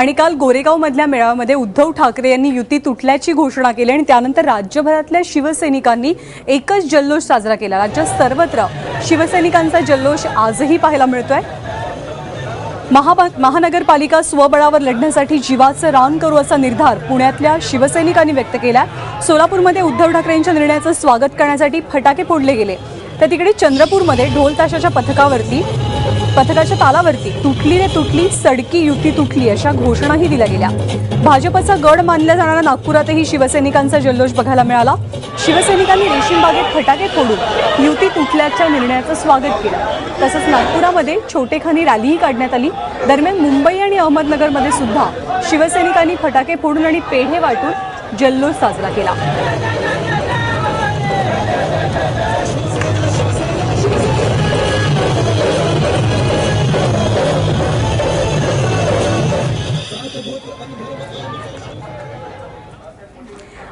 आणि काल गोरेगाव मधल्या मेळाव्यामध्ये उद्धव ठाकरे यांनी युती तुटल्याची घोषणा केली आणि त्यानंतर राज्यभरातल्या शिवसैनिकांनी एकच जल्लोष साजरा केला. राज्यात सर्वत्र शिवसैनिकांचा जल्लोष आजही पाहायला मिळतोय. महापा महानगरपालिका स्वबळावर लढण्यासाठी जीवाचं रान करू असा निर्धार पुण्यातल्या शिवसैनिकांनी व्यक्त केला सोलापूरमध्ये उद्धव ठाकरे यांच्या निर्णयाचं स्वागत करण्यासाठी फटाके फोडले गेले. तर तिकडे चंद्रपूरमध्ये ढोल ताशाच्या पथकावरती पथकाच्या तालावरती तुटली रे तुटली सडकी युती तुटली अशा घोषणाही दिल्या गेल्या. भाजपचा गड मानल्या जाणाऱ्या नागपुरातही शिवसैनिकांचा जल्लोष बघायला मिळाला. शिवसैनिकांनी रेशीमबागेत फटाके फोडून युती तुटल्याच्या निर्णयाचं स्वागत केलं. तसंच नागपुरामध्ये छोटेखानी रॅलीही काढण्यात आली. दरम्यान मुंबई आणि अहमदनगरमध्ये सुद्धा शिवसैनिकांनी फटाके फोडून आणि पेढे वाटून जल्लोष साजरा केला.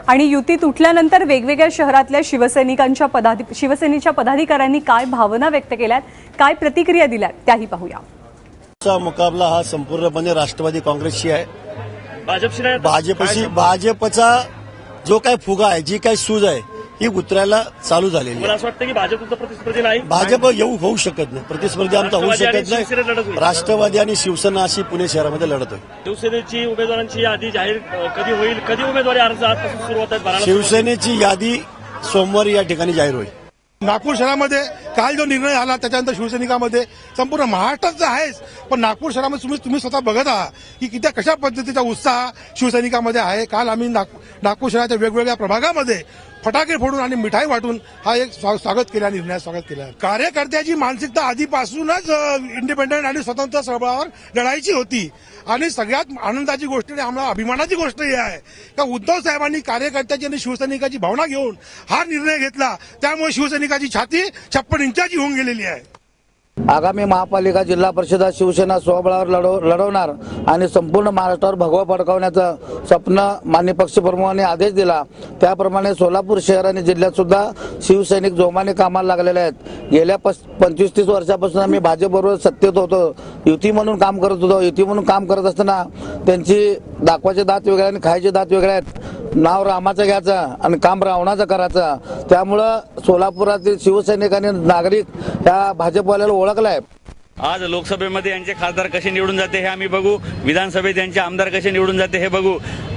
आणि युती तुटल्यानंतर वेगवेगळ्या शहरातल्या शिवसैनिकांच्या पदाधि शिवसेनेच्या पदाधिकाऱ्यांनी काय भावना व्यक्त केल्यात काय प्रतिक्रिया दिल्यात त्याही पाहूया चा मुकाबला हा संपूर्णपणे राष्ट्रवादी काँग्रेसशी आहे भाजपशी. भाजपशी भाजपचा जो काय फुगा आहे जी काय सूज आहे ही उतरायला चालू झालेली मला आहे असं वाटतं की भाजप प्रतिस्पर्धी नाही. भाजप येऊ होऊ शकत नाही. प्रतिस्पर्धी आमचा होऊ शकत नाही. राष्ट्रवादी आणि शिवसेना अशी पुणे शहरामध्ये लढत होईल शिवसेनेची उमेदवारांची यादी जाहीर कधी होईल? कधी उमेदवारी अर्ज आजपासून सुरुवात आहेत बाराला शिवसेनेची यादी सोमवारी या ठिकाणी जाहीर होईल. नागपूर शहरामध्ये काल जो निर्णय झाला त्याच्यानंतर शिवसैनिकामध्ये संपूर्ण महाराष्ट्रात तर आहेच. पण नागपूर शहरामध्ये तुम्ही तुम्ही स्वतः बघत आहात की किती कशा पद्धतीचा उत्साह शिवसैनिकामध्ये आहे. काल आम्ही नाग- नागपूर शहराच्या वेगवेगळ्या प्रभागामध्ये फटाके फोडून आणि मिठाई वाटून हा एक स्वा- स्वागत केला निर्णय स्वागत केला. कार्यकर्त्याची मानसिकता आधीपासूनच इंडिपेंडंट आणि स्वतंत्र स्वभावावर लढायची होती. आणि सगळ्यात आनंदाची गोष्ट आणि आम्हाला अभिमानाची गोष्ट ही आहे का उद्धव साहेबांनी कार्यकर्त्याची आणि शिवसैनिकाची भावना घेऊन हा निर्णय घेतला. त्यामुळे शिवसैनिकाची छाती छप्पन इंचाची होऊन गेलेली आहे. आगामी महापालिका जिल्हा परिषदा शिवसेना स्वबळावर लढव लढवणार आणि संपूर्ण महाराष्ट्रावर भगवा फडकावण्याचं स्वप्न मान्य पक्षप्रमुखांनी आदेश दिला. त्याप्रमाणे सोलापूर शहर आणि जिल्ह्यात सुद्धा शिवसैनिक जोमाने कामाला लागलेले आहेत. गेल्या पंचवीस तीस वर्षापासून आम्ही भाजपबरोबर सत्तेत होतो. युती म्हणून काम करत होतो. युती म्हणून काम करत असताना त्यांची दाखवाचे दात वेगळे आणि खायचे दात वेगळे आहेत. नाव रामाचं घ्यायचं आणि काम रावणाचं करायचं. त्यामुळं सोलापुरातील शिवसैनिक आणि नागरिक या भाजपवाल्याला ओळखलाय. आज लोकसभेमध्ये यांचे खासदार कसे निवडून जाते हे आम्ही बघू. विधानसभेत यांचे आमदार कसे निवडून जाते हे बघू.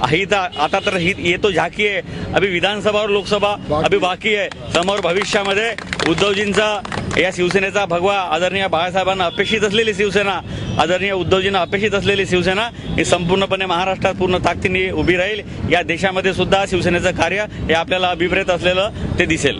ही तर आता तर ही ये तो झाकी आहे. अभि विधानसभा और लोकसभा अभि बाकी आहे. समोर भविष्यामध्ये उद्धवजींचा या शिवसेनेचा भगवा आदरणीय बाळासाहेबांना अपेक्षित असलेली शिवसेना आदरणीय उद्धवजींना अपेक्षित असलेली शिवसेना ही संपूर्णपणे महाराष्ट्रात पूर्ण ताकदीने उभी राहील. या देशामध्ये सुद्धा शिवसेनेचं कार्य हे आपल्याला अभिप्रेत असलेलं ते दिसेल.